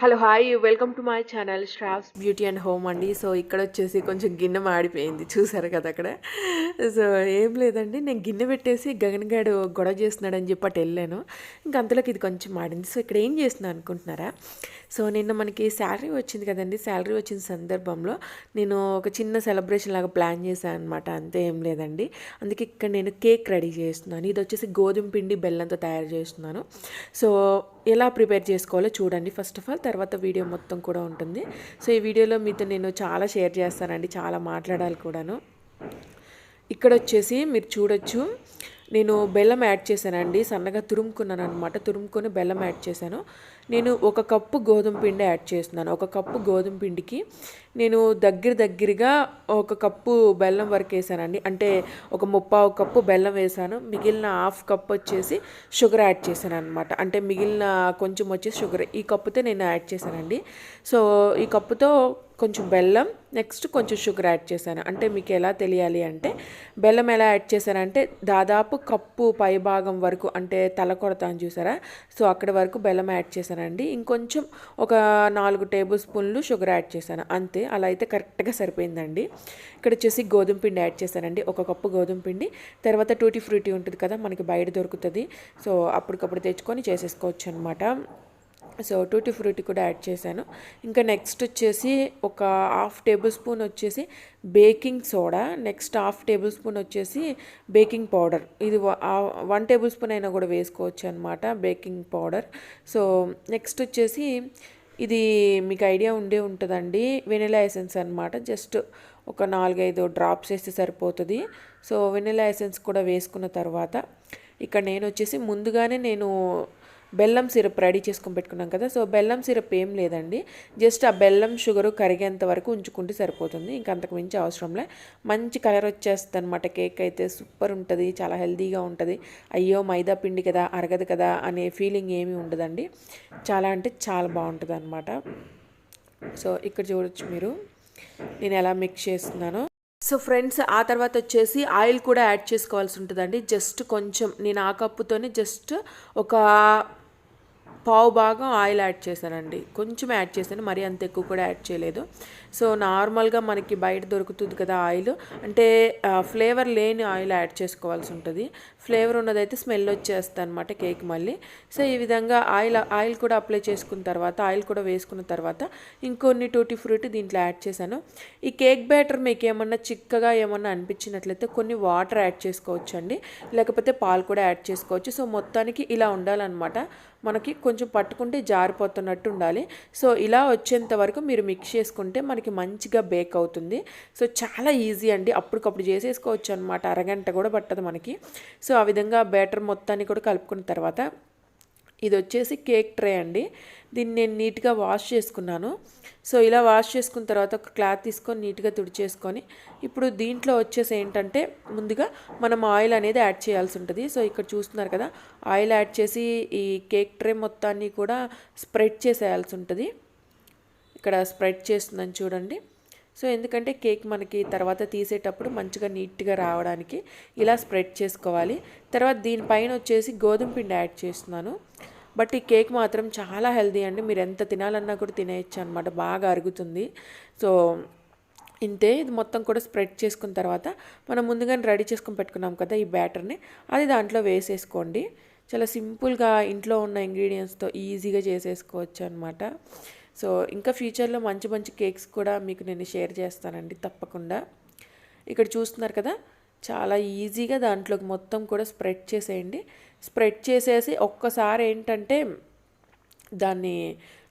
Hello hi welcome to my channel స్ట్రాఫ్స్ beauty and home అండి. So ఇక్కడ వచ్చేసి కొంచెం గిన్నె మాడిపోయింది. చూసారు కదా అక్కడ? సో ఏం లేదండి. నేను గిన్నె పెట్టేసి గగన్గాడు గొడవ చేస్తున్నాడని చెప్పి అటు వెళ్ళాను. ఇంకా అంతలోకి ఇది కొంచెం మాడింది. సో ఇక్కడ ఏం చేస్తున్నాను అనుకుంటున్నారా? సో నిన్న మనకి శాలరీ వచ్చింది కదండి. శాలరీ వచ్చిన సందర్భంలో నేను ఒక చిన్న సెలబ్రేషన్ లాగా ప్లాన్ చేశాను అనమాట అంతే ఏం లేదండి. అందుకే ఇక్కడ నేను కేక్ రెడీ చేస్తున్నాను. ఇది వచ్చేసి గోధుమ పిండి బెల్లంతో తయారు చేస్తున్నాను. సో ఎలా ప్రిపేర్ చేసుకోవాలో చూడండి. ఫస్ట్ ఆఫ్ ఆల్ తర్వాత వీడియో మొత్తం కూడా ఉంటుంది. సో ఈ వీడియోలో మీతో నేను చాలా షేర్ చేస్తానండి. చాలా మాట్లాడాలి కూడాను. ఇక్కడ వచ్చేసి మీరు చూడొచ్చు. నేను బెల్లం యాడ్ చేశానండి. సన్నగా తురుముకున్నాను అనమాట తురుముకొని బెల్లం యాడ్ చేశాను. నేను ఒక కప్పు గోధుమ పిండి యాడ్ చేస్తున్నాను. ఒక కప్పు గోధుమ పిండికి నేను దగ్గర దగ్గరగా ఒక కప్పు బెల్లం వరకు వేసానండి. అంటే ఒక ముప్పావు కప్పు బెల్లం వేసాను. మిగిలిన హాఫ్ కప్ వచ్చేసి షుగర్ యాడ్ చేశాను అనమాట అంటే మిగిలిన కొంచెం వచ్చేసి షుగర్. ఈ కప్పుతో నేను యాడ్ చేశానండి. సో ఈ కప్పుతో కొంచెం బెల్లం నెక్స్ట్ కొంచెం షుగర్ యాడ్ చేశాను. అంటే మీకు ఎలా తెలియాలి అంటే బెల్లం ఎలా యాడ్ చేశానంటే దాదాపు కప్పు పై భాగం వరకు అంటే తల కొడతాను చూసారా? సో అక్కడి వరకు బెల్లం యాడ్ చేశానండి. ఇంకొంచెం ఒక నాలుగు టేబుల్ స్పూన్లు షుగర్ యాడ్ చేశాను. అంతే అలా అయితే కరెక్ట్గా సరిపోయిందండి. ఇక్కడ వచ్చేసి గోధుమ పిండి యాడ్ చేశానండి. ఒక కప్పు గోధుమ పిండి. తర్వాత టూటీ ఫ్రూటీ ఉంటుంది కదా మనకి బయట దొరుకుతుంది. సో అప్పటికప్పుడు తెచ్చుకొని చేసేసుకోవచ్చు అనమాట సో టూటీ ఫ్రూటీ కూడా యాడ్ చేశాను. ఇంకా నెక్స్ట్ వచ్చేసి ఒక హాఫ్ టేబుల్ స్పూన్ వచ్చేసి baking soda next half tablespoon వచ్చేసి బేకింగ్ పౌడర్. ఇది వన్ టేబుల్ స్పూన్ అయినా కూడా వేసుకోవచ్చు అనమాట బేకింగ్ పౌడర్. సో నెక్స్ట్ వచ్చేసి ఇది మీకు ఐడియా ఉండే ఉంటుందండి వెనిలా ఎసెన్స్ అనమాట జస్ట్ ఒక నాలుగైదు డ్రాప్స్ వేస్తే సరిపోతుంది. సో వెనిలా ఎసెన్స్ కూడా వేసుకున్న తర్వాత ఇక్కడ నేను వచ్చేసి ముందుగానే నేను బెల్లం సిరప్ రెడీ చేసుకొని పెట్టుకున్నాం కదా సో బెల్లం సిరప్ ఏం లేదండి. జస్ట్ ఆ బెల్లం షుగరు కరిగేంత వరకు ఉంచుకుంటే సరిపోతుంది. ఇంకా అంతకుమించి అవసరంలే మంచి కలర్ వచ్చేస్తుంది అనమాట కేక్ అయితే సూపర్ ఉంటుంది చాలా హెల్తీగా ఉంటుంది. అయ్యో మైదా పిండి కదా అరగదు కదా అనే ఫీలింగ్ ఏమీ ఉండదండి. చాలా అంటే చాలా బాగుంటుంది అనమాట సో ఇక్కడ చూడొచ్చు మీరు. నేను ఎలా మిక్స్ చేస్తున్నానో. సో ఫ్రెండ్స్ ఆ తర్వాత వచ్చేసి ఆయిల్ కూడా యాడ్ చేసుకోవాల్సి ఉంటుందండి. జస్ట్ కొంచెం నేను ఆ కప్పుతోనే జస్ట్ ఒక పావు భాగం ఆయిల్ యాడ్ చేశానండి. కొంచెం యాడ్ చేశాను మరీ అంత ఎక్కువ కూడా యాడ్ చేయలేదు. సో నార్మల్గా మనకి బయట దొరుకుతుంది కదా ఆయిల్. అంటే ఫ్లేవర్ లేని ఆయిల్ యాడ్ చేసుకోవాల్సి ఉంటుంది. ఫ్లేవర్ ఉన్నదైతే స్మెల్ వచ్చేస్తుంది అనమాట కేక్ మళ్ళీ. సో ఈ విధంగా ఆయిల్ ఆయిల్ కూడా అప్లై చేసుకున్న తర్వాత ఆయిల్ కూడా వేసుకున్న తర్వాత ఇంకొన్ని టూటీ ఫ్రూట్ దీంట్లో యాడ్ చేశాను. ఈ కేక్ బ్యాటర్ మీకు ఏమన్నా చిక్కగా ఏమన్నా అనిపించినట్లయితే కొన్ని వాటర్ యాడ్ చేసుకోవచ్చు అండి లేకపోతే పాలు కూడా యాడ్ చేసుకోవచ్చు. సో మొత్తానికి ఇలా ఉండాలన్నమాట. మనకి కొంచెం పట్టుకుంటే జారిపోతున్నట్టు ఉండాలి. సో ఇలా వచ్చేంత వరకు మీరు మిక్స్ చేసుకుంటే మనకి మంచిగా బేక్ అవుతుంది. సో చాలా ఈజీ అండి. అప్పటికప్పుడు చేసేసుకోవచ్చు అనమాట అరగంట కూడా పట్టదు మనకి. సో ఆ విధంగా బ్యాటర్ మొత్తాన్ని కూడా కలుపుకున్న తర్వాత ఇది వచ్చేసి కేక్ ట్రే అండి. దీన్ని నేను నీట్గా వాష్ చేసుకున్నాను. సో ఇలా వాష్ చేసుకున్న తర్వాత ఒక క్లాత్ తీసుకొని నీట్గా తుడిచేసుకొని ఇప్పుడు దీంట్లో వచ్చేసి ఏంటంటే ముందుగా మనం ఆయిల్ అనేది యాడ్ చేయాల్సి ఉంటుంది. సో ఇక్కడ చూస్తున్నారు కదా ఆయిల్ యాడ్ చేసి ఈ కేక్ ట్రే మొత్తాన్ని కూడా స్ప్రెడ్ చేసేయాల్సి ఉంటుంది. ఇక్కడ స్ప్రెడ్ చేస్తుందని చూడండి. సో ఎందుకంటే కేక్ మనకి తర్వాత తీసేటప్పుడు మంచిగా నీట్గా రావడానికి ఇలా స్ప్రెడ్ చేసుకోవాలి. తర్వాత దీనిపైన వచ్చేసి గోధుమ పిండి యాడ్ చేస్తున్నాను. బట్ ఈ కేక్ మాత్రం చాలా హెల్దీ అండి. మీరు ఎంత తినాలన్నా కూడా తినేయచ్చు అనమాట బాగా అరుగుతుంది. సో ఇంతే ఇది మొత్తం కూడా స్ప్రెడ్ చేసుకున్న తర్వాత మనం ముందుగానే రెడీ చేసుకుని పెట్టుకున్నాం కదా ఈ బ్యాటర్ని అది దాంట్లో వేసేసుకోండి. చాలా సింపుల్గా ఇంట్లో ఉన్న ఇంగ్రీడియంట్స్తో ఈజీగా చేసేసుకోవచ్చు అనమాట సో ఇంకా ఫ్యూచర్లో మంచి మంచి కేక్స్ కూడా మీకు నేను షేర్ చేస్తానండి తప్పకుండా. ఇక్కడ చూస్తున్నారు కదా చాలా ఈజీగా దాంట్లోకి మొత్తం కూడా స్ప్రెడ్ చేసేయండి. స్ప్రెడ్ చేసేసి ఒక్కసారి ఏంటంటే దాన్ని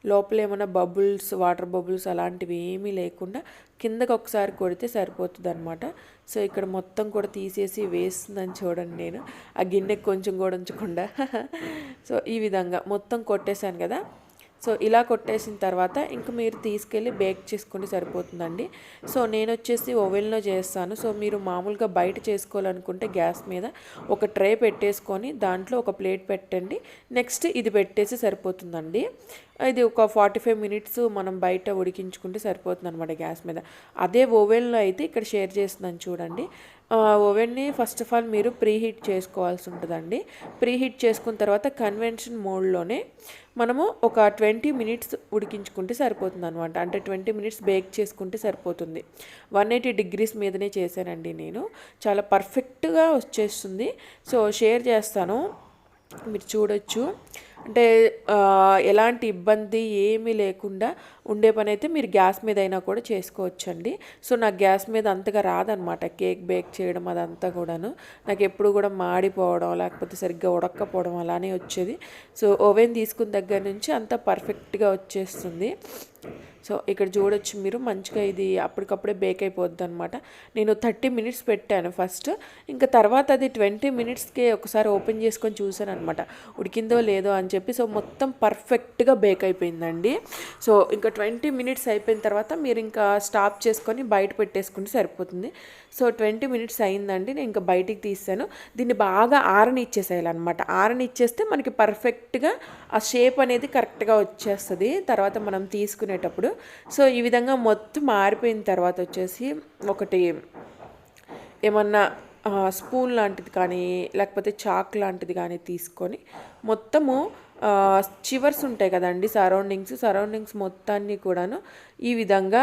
లోపల ఏమైనా బబుల్స్ వాటర్ బబుల్స్ అలాంటివి ఏమీ లేకుండా కిందకి ఒకసారి కొడితే సరిపోతుంది అనమాట సో ఇక్కడ మొత్తం కూడా తీసేసి వేస్తుందని చూడండి నేను. ఆ గిన్నెకి కొంచెం కూడా ఉంచకుండా. సో ఈ విధంగా మొత్తం కొట్టేశాను కదా. సో ఇలా కొట్టేసిన తర్వాత ఇంక మీరు తీసుకెళ్ళి బేక్ చేసుకుంటే సరిపోతుందండి. సో నేను వచ్చేసి ఓవెన్లో చేస్తాను. సో మీరు మామూలుగా బయట చేసుకోవాలనుకుంటే గ్యాస్ మీద ఒక ట్రే పెట్టేసుకొని దాంట్లో ఒక ప్లేట్ పెట్టండి. నెక్స్ట్ ఇది పెట్టేసి సరిపోతుందండి. ఇది ఒక ఫార్టీ ఫైవ్ మినిట్స్ మనం బయట ఉడికించుకుంటే సరిపోతుంది అనమాట గ్యాస్ మీద. అదే ఓవెన్లో అయితే ఇక్కడ షేర్ చేస్తున్నాను చూడండి. ఓవెన్ని ఫస్ట్ ఆఫ్ ఆల్ మీరు ప్రీ హీట్ చేసుకోవాల్సి ఉంటుందండి. ప్రీ హీట్ చేసుకున్న తర్వాత కన్వెన్షన్ మోడ్లోనే మనము ఒక ట్వంటీ మినిట్స్ ఉడికించుకుంటే సరిపోతుంది అనమాట అంటే ట్వంటీ మినిట్స్ బేక్ చేసుకుంటే సరిపోతుంది. వన్ ఎయిటీ డిగ్రీస్ మీదనే చేశానండి నేను. చాలా పర్ఫెక్ట్గా వచ్చేస్తుంది. సో షేర్ చేస్తాను. మీరు చూడొచ్చు. అంటే ఎలాంటి ఇబ్బంది ఏమీ లేకుండా ఉండే పని అయితే మీరు గ్యాస్ మీద అయినా కూడా చేసుకోవచ్చండి. సో నాకు గ్యాస్ మీద అంతగా రాదనమాట. కేక్ బేక్ చేయడం అదంతా కూడాను. నాకు ఎప్పుడు కూడా మాడిపోవడం లేకపోతే సరిగ్గా ఉడక్కపోవడం అలానే వచ్చేది. సో ఓవెన్ తీసుకున్న దగ్గర నుంచి అంతా పర్ఫెక్ట్గా వచ్చేస్తుంది. సో ఇక్కడ చూడొచ్చు మీరు మంచిగా ఇది అప్పటికప్పుడే బేక్ అయిపోద్ది అనమాట నేను థర్టీ మినిట్స్ పెట్టాను ఫస్ట్ ఇంకా తర్వాత అది ట్వంటీ మినిట్స్కే ఒకసారి ఓపెన్ చేసుకొని చూసాను అనమాట ఉడికిందో లేదో అని చెప్పి సో మొత్తం పర్ఫెక్ట్గా బేక్ అయిపోయిందండి. సో ఇంకా ట్వంటీ మినిట్స్ అయిపోయిన తర్వాత మీరు ఇంకా స్టాప్ చేసుకొని బయట పెట్టేసుకుంటే సరిపోతుంది. సో ట్వంటీ మినిట్స్ అయిందండి నేను ఇంకా బయటికి తీసాను దీన్ని బాగా ఆరని ఇచ్చేసేయాలన్నమాట. ఆరని ఇచ్చేస్తే మనకి పర్ఫెక్ట్గా ఆ షేప్ అనేది కరెక్ట్గా వచ్చేస్తుంది. తర్వాత మనం తీసుకునేటప్పుడు. సో ఈ విధంగా మొత్తం మారిపోయిన తర్వాత వచ్చేసి ఒకటి ఏమన్నా స్పూన్ లాంటిది కానీ లేకపోతే చాక్ లాంటిది కానీ తీసుకొని మొత్తము చివర్స్ ఉంటాయి కదండి సరౌండింగ్స్ సరౌండింగ్స్ మొత్తాన్ని కూడాను ఈ విధంగా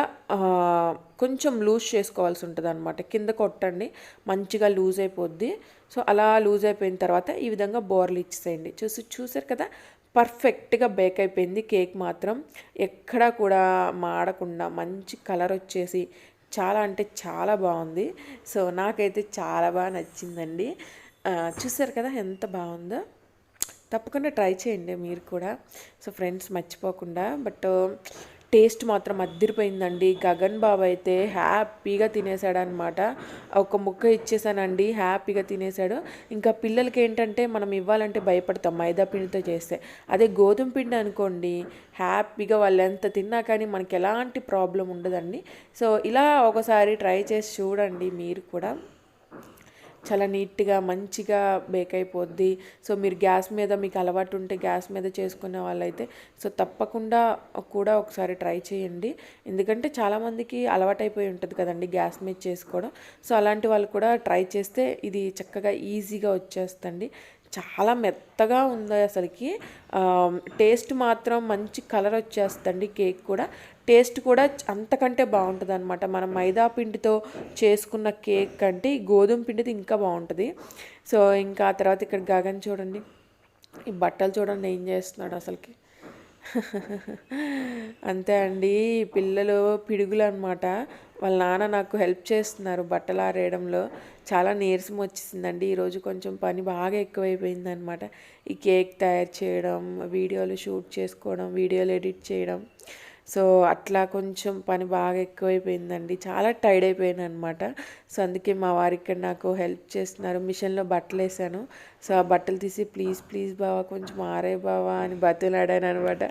కొంచెం లూజ్ చేసుకోవాల్సి ఉంటుంది అనమాట కింద కొట్టండి మంచిగా లూజ్ అయిపోద్ది. సో అలా లూజ్ అయిపోయిన తర్వాత ఈ విధంగా బోర్లు ఇచ్చేసేయండి. చూసి చూసారు కదా? పర్ఫెక్ట్గా బేక్ అయిపోయింది కేక్ మాత్రం. ఎక్కడా కూడా మాడకుండా మంచి కలర్ వచ్చేసి చాలా అంటే చాలా బాగుంది. సో నాకైతే చాలా బాగా నచ్చిందండి. చూసారు కదా ఎంత బాగుందో? తప్పకుండా ట్రై చేయండి మీరు కూడా. సో ఫ్రెండ్స్ మర్చిపోకుండా. బట్ uh, టేస్ట్ మాత్రం అద్దరిపోయిందండి. గగన్ బాబు అయితే హ్యాపీగా తినేసాడనమాట ఒక ముక్క ఇచ్చేసానండి హ్యాపీగా తినేసాడు ఇంకా పిల్లలకి ఏంటంటే మనం ఇవ్వాలంటే భయపడతాం మైదా పిండితో చేస్తే. అదే గోధుమ పిండి అనుకోండి హ్యాపీగా వాళ్ళు ఎంత తిన్నా కానీ మనకి ఎలాంటి ప్రాబ్లం ఉండదండి. సో ఇలా ఒకసారి ట్రై చేసి చూడండి మీరు కూడా. చాలా నీట్గా మంచిగా బేక్ అయిపోద్ది. సో మీరు గ్యాస్ మీద మీకు అలవాటు ఉంటే గ్యాస్ మీద చేసుకునే వాళ్ళైతే సో తప్పకుండా కూడా ఒకసారి ట్రై చేయండి. ఎందుకంటే చాలామందికి అలవాటు అయిపోయి ఉంటుంది కదండి గ్యాస్ మీద చేసుకోవడం. సో అలాంటి వాళ్ళు కూడా ట్రై చేస్తే ఇది చక్కగా ఈజీగా వచ్చేస్తుంది. చాలా మెత్తగా ఉంది అసలుకి. టేస్ట్ మాత్రం మంచి కలర్ వచ్చేస్తుంది కేక్ కూడా. టేస్ట్ కూడా అంతకంటే బాగుంటుంది అనమాట మనం మైదా పిండితో చేసుకున్న కేక్ కంటే ఈ గోధుమ పిండిది ఇంకా బాగుంటుంది. సో ఇంకా ఆ తర్వాత ఇక్కడ గగన్ చూడండి. ఈ బట్టలు చూడండి ఏం చేస్తున్నాడు అసలుకి. అంతే అండి. పిల్లలు పిడుగులు అనమాట వాళ్ళ నాన్న నాకు హెల్ప్ చేస్తున్నారు బట్టలు ఆరేయడంలో. చాలా నీరసం వచ్చేసిందండి. ఈరోజు కొంచెం పని బాగా ఎక్కువైపోయింది అనమాట ఈ కేక్ తయారు చేయడం వీడియోలు షూట్ చేసుకోవడం వీడియోలు ఎడిట్ చేయడం. సో అట్లా కొంచెం పని బాగా ఎక్కువైపోయిందండి. చాలా టైర్డ్ అయిపోయాను అనమాట సో అందుకే మా వారు ఇక్కడ నాకు హెల్ప్ చేస్తున్నారు. మిషన్లో బట్టలు వేసాను సో ఆ బట్టలు తీసి ప్లీజ్ ప్లీజ్ బావా కొంచెం ఆరే బావా అని బతులాడాను అనమాట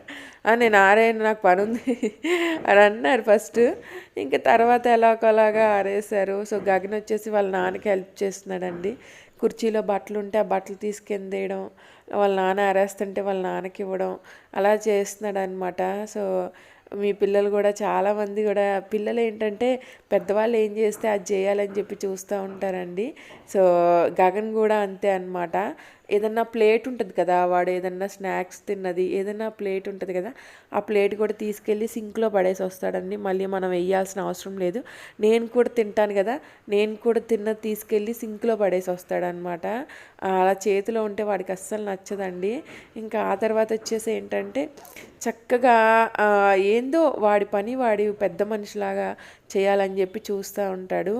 నేను ఆరేను నాకు పని ఉంది అని అన్నారు ఫస్ట్. ఇంకా తర్వాత ఎలా ఒకలాగా ఆరేసారు సో గగన్ వచ్చేసి వాళ్ళ నాన్నకి హెల్ప్ చేస్తున్నాడండి. కుర్చీలో బట్టలు ఉంటే ఆ బట్టలు తీసుకెందేయడం వాళ్ళ నాన్న ఆరేస్తుంటే వాళ్ళ నాన్నకి ఇవ్వడం అలా చేస్తున్నాడు అనమాట సో మీ పిల్లలు కూడా చాలామంది కూడా పిల్లలు ఏంటంటే పెద్దవాళ్ళు ఏం చేస్తే అది చేయాలని చెప్పి చూస్తూ ఉంటారండి. సో గగన్ కూడా అంతే అనమాట ఏదన్నా ప్లేట్ ఉంటుంది కదా వాడు ఏదన్నా స్నాక్స్ తిన్నది ఏదన్నా ప్లేట్ ఉంటుంది కదా ఆ ప్లేట్ కూడా తీసుకెళ్ళి సింక్లో పడేసి వస్తాడండి. మళ్ళీ మనం వేయాల్సిన అవసరం లేదు. నేను కూడా తింటాను కదా నేను కూడా తిన్న తీసుకెళ్ళి సింక్లో పడేసి వస్తాడనమాట అలా చేతిలో ఉంటే వాడికి అస్సలు నచ్చదండి. ఇంకా ఆ తర్వాత వచ్చేసి ఏంటంటే చక్కగా ఏందో వాడి పని వాడి పెద్ద మనిషిలాగా చేయాలని చెప్పి చూస్తూ ఉంటాడు.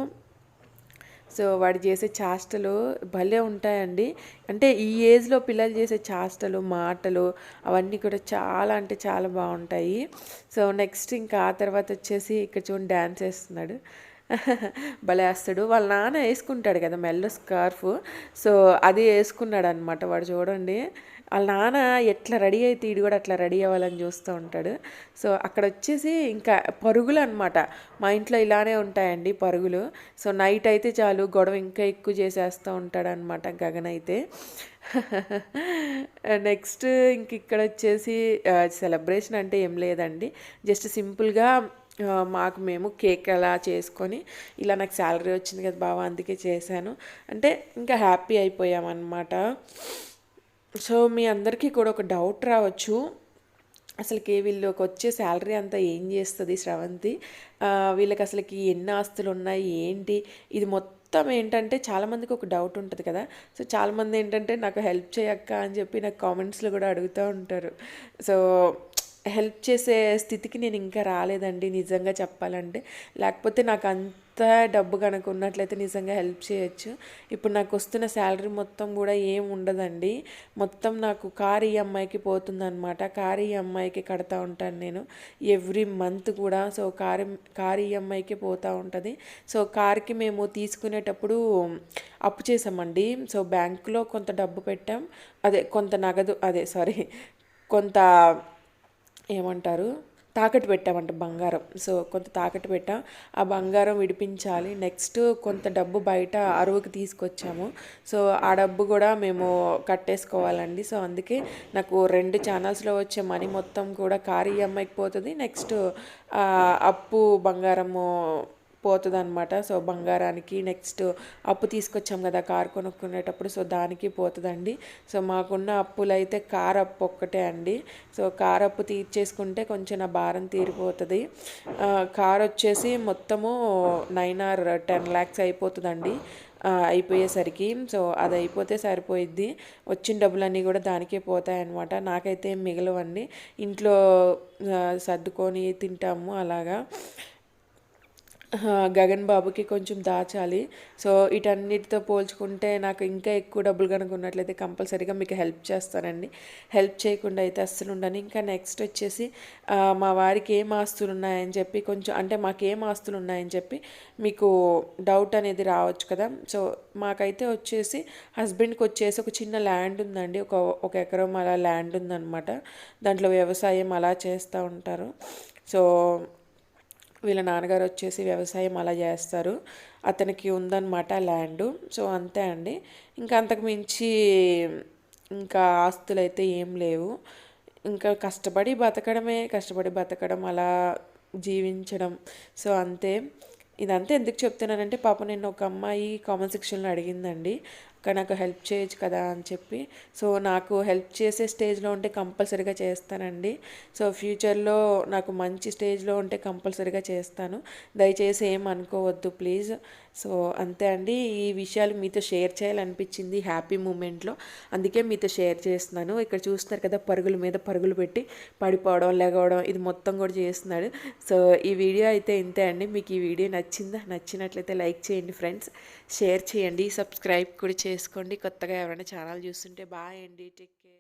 సో వాడు చేసే చేష్టలు భలే ఉంటాయండి. అంటే ఈ ఏజ్లో పిల్లలు చేసే చేష్టలు మాటలు అవన్నీ కూడా చాలా అంటే చాలా బాగుంటాయి. సో నెక్స్ట్ ఇంకా ఆ తర్వాత వచ్చేసి ఇక్కడ చూడండి డ్యాన్స్ వేస్తున్నాడు. భలే వేస్తాడు. వాళ్ళ నాన్న వేసుకుంటాడు కదా మెల్ల స్కార్ఫ్. సో అది వేసుకున్నాడు అనమాట వాడు చూడండి. వాళ్ళ నాన్న ఎట్లా రెడీ అయితే ఈడు కూడా అట్లా రెడీ అవ్వాలని చూస్తూ ఉంటాడు. సో అక్కడ వచ్చేసి ఇంకా పరుగులు అనమాట మా ఇంట్లో ఇలానే ఉంటాయండి పరుగులు. సో నైట్ అయితే చాలు గొడవ ఇంకా ఎక్కువ చేసేస్తూ ఉంటాడు అనమాట గగన్ అయితే. నెక్స్ట్ ఇంక ఇక్కడ వచ్చేసి సెలబ్రేషన్ అంటే ఏం లేదండి. జస్ట్ సింపుల్గా మాకు మేము కేక్ అలా చేసుకొని ఇలా నాకు శాలరీ వచ్చింది కదా బావ అందుకే చేశాను. అంటే ఇంకా హ్యాపీ అయిపోయామన్నమాట. సో మీ అందరికీ కూడా ఒక డౌట్ రావచ్చు. అసలుకి వీళ్ళకి వచ్చే శాలరీ అంతా ఏం చేస్తుంది శ్రవంతి? వీళ్ళకి అసలుకి ఎన్ని ఆస్తులు ఉన్నాయి? ఏంటి? ఇది మొత్తం ఏంటంటే చాలామందికి ఒక డౌట్ ఉంటుంది కదా. సో చాలామంది ఏంటంటే నాకు హెల్ప్ చేయక్క అని చెప్పి నాకు కామెంట్స్లో కూడా అడుగుతూ ఉంటారు. సో హెల్ప్ చేసే స్థితికి నేను ఇంకా రాలేదండి నిజంగా చెప్పాలంటే. లేకపోతే నాకు అంత డబ్బు కనుక ఉన్నట్లయితే నిజంగా హెల్ప్ చేయొచ్చు. ఇప్పుడు నాకు వస్తున్న శాలరీ మొత్తం కూడా ఏం ఉండదండి. మొత్తం నాకు కార్ ఈఎంఐకి పోతుందన్నమాట. కార్ ఈఎంఐకి కడతా ఉంటాను నేను. ఎవ్రీ మంత్ కూడా సో కార్ కార్ ఈఎంఐకి పోతూ ఉంటుంది. సో కార్కి మేము తీసుకునేటప్పుడు అప్పు చేసామండి సో బ్యాంకులో కొంత డబ్బు పెట్టాం. అదే కొంత నగదు అదే సారీ కొంత ఏమంటారు? తాకట్టు పెట్టామంట బంగారం. సో కొంత తాకట్టు పెట్టాం. ఆ బంగారం విడిపించాలి. నెక్స్ట్ కొంత డబ్బు బయట అరువుకి తీసుకొచ్చాము. సో ఆ డబ్బు కూడా మేము కట్టేసుకోవాలండి. సో అందుకే నాకు రెండు ఛానల్స్లో వచ్చే మనీ మొత్తం కూడా కారు ఈఎంఐకి పోతుంది. నెక్స్ట్ అప్పు బంగారము పోతుంది అనమాట సో బంగారానికి నెక్స్ట్ అప్పు తీసుకొచ్చాం కదా కార్ కొనుక్కునేటప్పుడు. సో దానికి పోతుందండి. సో మాకున్న అప్పులు అయితే కార్ అప్పు ఒక్కటే అండి. సో కార్ అప్పు తీర్చేసుకుంటే కొంచెం నా భారం తీరిపోతుంది. ఆ, కార్ వచ్చేసి మొత్తము నైన్ ఆర్ టెన్ ల్యాక్స్ అయిపోతుందండి. అయిపోయేసరికి. సో అది అయిపోతే సరిపోయిద్ది. వచ్చిన డబ్బులన్నీ కూడా దానికే పోతాయన్నమాట. నాకైతే మిగలవండి. ఇంట్లో సర్దుకొని తింటాము అలాగా. గగన్ బాబుకి కొంచెం దాచాలి. సో వీటన్నిటితో పోల్చుకుంటే నాకు ఇంకా ఎక్కువ డబ్బులు కనుక ఉన్నట్లయితే కంపల్సరీగా మీకు హెల్ప్ చేస్తానండి. హెల్ప్ చేయకుండా అయితే అస్సలు ఉండను. ఇంకా నెక్స్ట్ వచ్చేసి మా వారికి ఏం ఆస్తులు ఉన్నాయని చెప్పి కొంచెం అంటే మాకు ఏం ఆస్తులు ఉన్నాయని చెప్పి మీకు డౌట్ అనేది రావచ్చు కదా. సో మాకైతే వచ్చేసి హస్బెండ్కి వచ్చేసి ఒక చిన్న ల్యాండ్ ఉందండి. ఒక ఒక ఎకరం అలా ల్యాండ్ ఉందన్నమాట. దాంట్లో వ్యవసాయం అలా చేస్తూ ఉంటారు. సో వీళ్ళ నాన్నగారు వచ్చేసి వ్యవసాయం అలా చేస్తారు. అతనికి ఉందన్నమాట ల్యాండ్. సో అంతే అండి. ఇంకా అంతకు మించి ఇంకా ఆస్తులు అయితే ఏం లేవు. ఇంకా కష్టపడి బతకడమే కష్టపడి బతకడం అలా జీవించడం. సో అంతే. ఇదంతా ఎందుకు చెప్తున్నానంటే పాప నేను ఒక అమ్మాయి కామెంట్ సెక్షన్లో అడిగిందండి. నాకు హెల్ప్ చేయొచ్చు కదా అని చెప్పి. సో నాకు హెల్ప్ చేసే స్టేజ్లో ఉంటే కంపల్సరీగా చేస్తానండి. సో ఫ్యూచర్లో నాకు మంచి స్టేజ్లో ఉంటే కంపల్సరీగా చేస్తాను. దయచేసి ఏం అనుకోవద్దు ప్లీజ్. సో అంతే అండి. ఈ విషయాలు మీతో షేర్ చేయాలనిపించింది హ్యాపీ మూమెంట్లో. అందుకే మీతో షేర్ చేస్తున్నాను. ఇక్కడ చూస్తున్నారు కదా పరుగుల మీద పరుగులు పెట్టి పడిపోవడం లెగవడం ఇది మొత్తం కూడా చేస్తున్నాడు. సో ఈ వీడియో అయితే ఇంతే అండి. మీకు ఈ వీడియో నచ్చిందా? నచ్చినట్లయితే లైక్ చేయండి ఫ్రెండ్స్. షేర్ చేయండి. సబ్స్క్రైబ్ కూడా చేయండి. చేసుకోండి. కొత్తగా ఎవరైనా ఛానల్ చూస్తుంటే బాయ్ అండి. Take care.